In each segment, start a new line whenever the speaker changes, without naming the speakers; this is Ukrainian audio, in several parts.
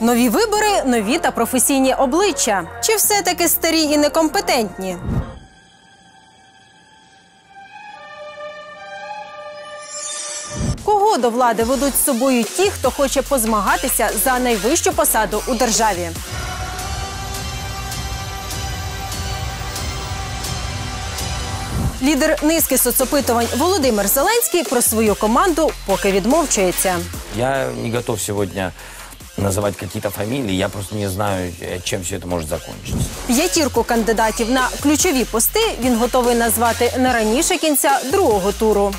Нові вибори, нові та професійні обличчя. Чи все-таки старі і некомпетентні? Кого до влади ведуть з собою ті, хто хоче позмагатися за найвищу посаду у державі? Лідер низки соцопитувань Володимир Зеленський про свою команду поки відмовчується.
Я не готов сегодня называть какие-то фамилии, я просто не знаю, э, чем все это может закончиться.
П'ятірку кандидатів на ключові пости він готовий назвати не раніше кінця другого туру.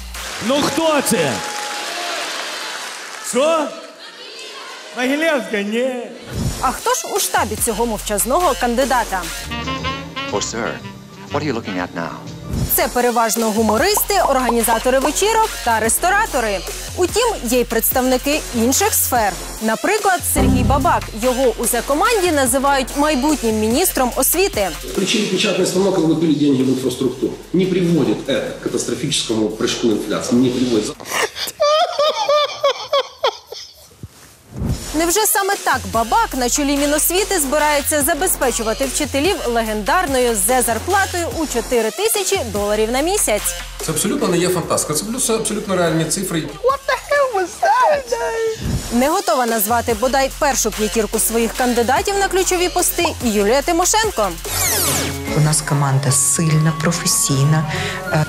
Ну хто це? Що? Могилевська? Ні.
А хто ж у штабі цього мовчазного кандидата?
Oh, sir, what are you looking at now?
Це переважно гумористи, організатори вечірок та ресторатори. Утім, є й представники інших сфер. Наприклад, Сергій Бабак. Його у команді називають майбутнім міністром освіти.
Причина печатной станок выпили деньги в инфраструктуру. Не приводит это к катастрофическому прыжку инфляции. Не приводит.
Невже саме так Бабак на чолі Міносвіти збирається забезпечувати вчителів легендарною зе зарплатою у 4 тисячі доларів на місяць?
Це абсолютно не є фантастика. Це плюс абсолютно реальні цифри.
Не готова назвати бодай першу п'ятірку своїх кандидатів на ключові пости і Юлія Тимошенко.
У нас команда сильна, професійна, е,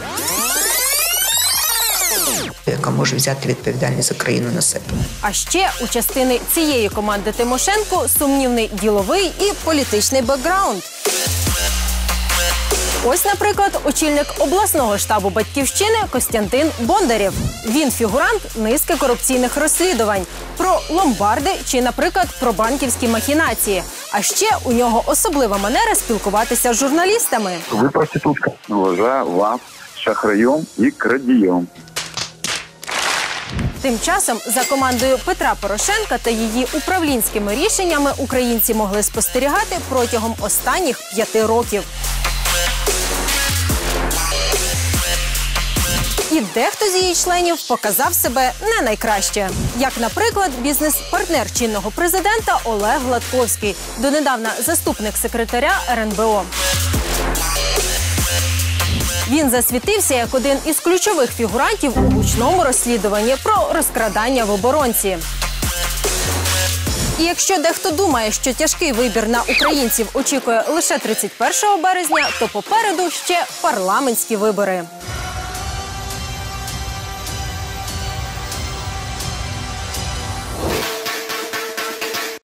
яка може взяти відповідальність за країну на себе.
А ще у частини цієї команди Тимошенко сумнівний діловий і політичний бекграунд. Ось, наприклад, очільник обласного штабу батьківщини Костянтин Бондарєв. Він фігурант низки корупційних розслідувань про ломбарди чи, наприклад, про банківські махінації. А ще у нього особлива манера спілкуватися з журналістами.
Вы проститутка. Уважаю вас шахраем и крадеем.
Тим часом за командою Петра Порошенка та її управлінськими рішеннями українці могли спостерігати протягом останніх п'яти років. І дехто з її членів показав себе не найкраще. Як, наприклад, бізнес-партнер чинного президента Олег Гладковський, донедавна заступник секретаря РНБО. Він засвітився як один із ключових фігурантів у гучному розслідуванні про розкрадання в оборонці. І якщо дехто думає, що тяжкий вибір на українців очікує лише 31 березня, то попереду ще парламентські вибори.